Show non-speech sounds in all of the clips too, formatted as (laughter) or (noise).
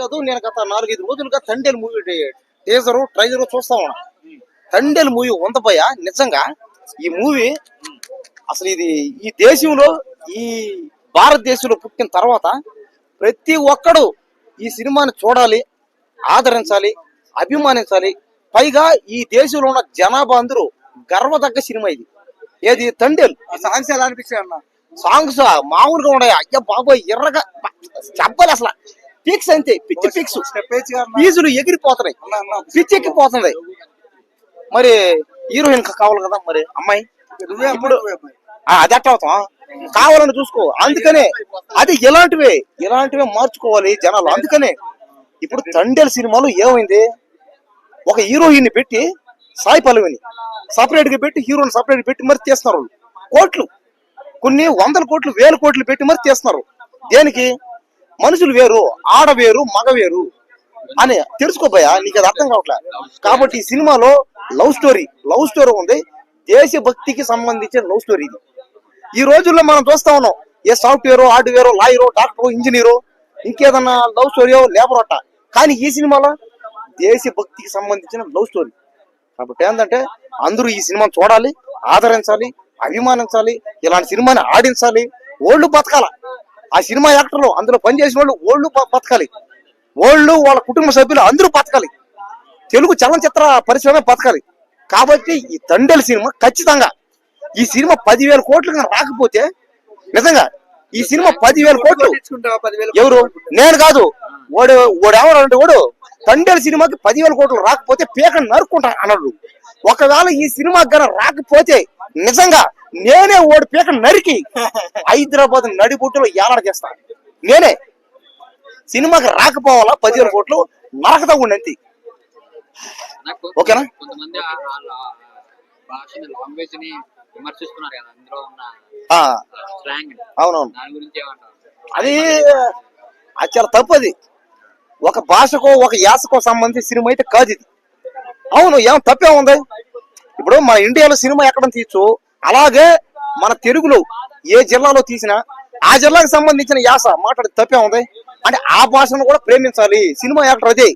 కాదు నేను గత నాలుగైదు రోజులుగా తండేలు మూవీ టీజరు ట్రైజరు చూస్తా ఉన్నా. తండేలు మూవీ ఉందపోయ నిజంగా. ఈ మూవీ అసలు ఇది ఈ దేశంలో ఈ భారతదేశంలో పుట్టిన తర్వాత ప్రతి ఒక్కడు ఈ సినిమాని చూడాలి ఆదరించాలి అభిమానించాలి. పైగా ఈ దేశంలో ఉన్న జనాభా అందరూ గర్వదగ్గ సినిమా ఇది. ఏది? తండేలు. సాంగ్స్ ఎలా అనిపించాయి అన్న? సాంగ్స్ మామూలుగా ఉన్నాయి? అయ్యా బాబోయ్ ఎర్రగా చెప్పాలి అసలు. పిక్స్ అంతే పిచ్చి పిక్స్ ఫీజులు ఎగిరిపోతున్నాయి. పిచ్చి ఎక్కిపోతుంది మరి హీరోయిన్ కావాలి కదా మరి? అమ్మాయి? ఇప్పుడు అది అట్ట అవుతాం కావాలని చూసుకో. అందుకనే అది ఇలాంటివే ఇలాంటివే మార్చుకోవాలి జనాలు. అందుకనే ఇప్పుడు తండేల్ సినిమాలో ఏమైంది? ఒక హీరోయిన్ పెట్టి సాయి పల్లవిని సపరేట్గా పెట్టి హీరోని సపరేట్ పెట్టి మరి తీస్తున్నారు. కోట్లు. కొన్ని వందల కోట్లు వేల కోట్లు పెట్టి మరి తీస్తున్నారు. దేనికి? మనుషులు వేరు ఆడ వేరు మగ వేరు అని తెలుసుకోబోయా నీకు అది అర్థం కావట్లే? కాబట్టి ఈ సినిమాలో లవ్ స్టోరీ లవ్ స్టోరీ ఉంది. దేశభక్తికి సంబంధించిన లవ్ స్టోరీ ఇది. ఈ రోజుల్లో మనం చూస్తా ఉన్నాం ఏ software hardware lawyer doctor engineer ఇంకేదన్నా లవ్ స్టోరీ లేబర్ అట్ట. కానీ ఈ సినిమాలో దేశభక్తికి సంబంధించిన లవ్ స్టోరీ. కాబట్టి ఏంటంటే అందరూ ఈ సినిమాను చూడాలి ఆదరించాలి అభిమానించాలి ఇలాంటి సినిమాని ఆడించాలి ఓళ్ళు బతకాల. ఆ సినిమా యాక్టర్లు అందులో పనిచేసిన వాళ్ళు ఓళ్ళు బతకాలి. ఓళ్ళు వాళ్ళ కుటుంబ సభ్యులు అందరూ బతకాలి. తెలుగు చలనచిత్ర పరిశ్రమ బతకాలి. కాబట్టి ఈ తండేల సినిమా ఖచ్చితంగా ఈ సినిమా పదివేల కోట్లు రాకపోతే నిజంగా ఈ సినిమా పదివేల కోట్లు ఎవరు? నేను కాదు. వాడు వాడు ఎవరంటే వాడు తండేల సినిమాకి పదివేల కోట్లు రాకపోతే పీక నరుక్కుంటా అన్నాడు. ఒకవేళ ఈ సినిమా గన రాకపోతే నిజంగా నేనే ఓడి పీక నరికి (laughs) హైదరాబాద్ నడిబొట్టులో ఏలాడ చేస్తా. నేనే సినిమాకి రాకపోవాలా పదివేల కోట్లు నరకతా ఉండంతి నాకు ఓకేనా? కొంతమంది ఆ- వాళ్ళ భాషని లాంగ్వేజ్ని విమర్శిస్తున్నారు కదా అందులో ఉన్న ఆ, స్లాంగ్. అవునవును. దాని గురించి ఏమంటారు అది అది చాలా తప్పు అది ఒక భాషకో ఒక యాసకో సంబంధించిన సినిమా అయితే కాదు ఇది. అవును ఏం తప్పే ఉంది? ఇప్పుడు మన ఇండియాలో సినిమా ఎక్కడ తీయచ్చు అలాగే మన తెలుగులో ఏ జిల్లాలో తీసినా ఆ జిల్లాకు సంబంధించిన యాస మాట్లాడి తప్పే ఉంది. అంటే ఆ భాషను కూడా ప్రేమించాలి. సినిమా యాక్టర్ అదే.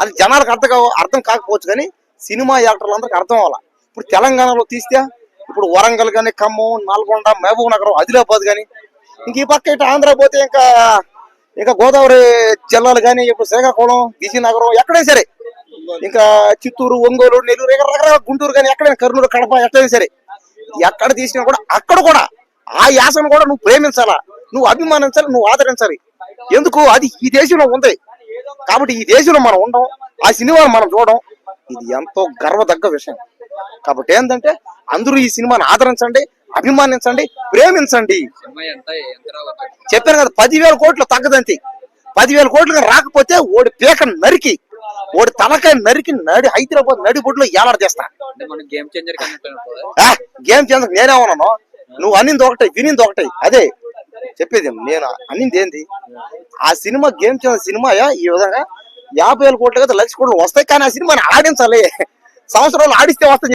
అది జనాలకు అర్థం అర్థం కాకపోవచ్చు కానీ సినిమా యాక్టర్లు అందరికి అర్థం అవ్వాలి. ఇప్పుడు తెలంగాణలో తీస్తే ఇప్పుడు వరంగల్ కానీ ఖమ్మం నల్గొండ మహబూబ్ నగరం ఆదిలాబాద్ కానీ ఇంక ఈ పక్క ఇటు ఆంధ్ర పోతే ఇంకా ఇంకా గోదావరి జిల్లాలు కానీ ఇప్పుడు శ్రీకాకుళం విజయనగరం ఎక్కడైనా సరే ఇంకా చిత్తూరు ఒంగోలు నెల్లూరు రకరకాల గుంటూరు కానీ ఎక్కడైనా కర్నూలు కడప ఎక్కడైనా సరే ఎక్కడ తీసినా కూడా అక్కడ కూడా ఆ యాసను కూడా నువ్వు ప్రేమించాలా? నువ్వు అభిమానించాలి? నువ్వు ఆదరించాలి. ఎందుకు? అది ఈ దేశంలో ఉంది. కాబట్టి ఈ దేశంలో మనం ఉండం ఆ సినిమాను మనం చూడడం ఇది ఎంతో గర్వదగ్గ విషయం. కాబట్టి ఏంటంటే అందరూ ఈ సినిమాని ఆదరించండి అభిమానించండి ప్రేమించండి. సినిమా చెప్పాను కదా పదివేల కోట్లు తగ్గదంతే. పదివేల కోట్లు రాకపోతే ఓడి పీక నరికి ఓడి తలకాయ నరికి నడి హైదరాబాద్ నడిబొడ్లో ఏలాడ చేస్తా. గేమ్ చేంజర్ గేమ్ నేనే ఉన్నాను. నువ్వు అన్నింది ఒకటే వినింది ఒకటే. అదే చెప్పేది నేను అన్నింది ఏంది? ఆ సినిమా గేమ్ చేంజ్ సినిమా ఈ విధంగా యాభై వేల కోట్లు కదా లక్ష కోట్లు వస్తాయి కానీ ఆ సినిమాని ఆడించాలి. సంవత్సరాలు ఆడిస్తే వస్తాయి.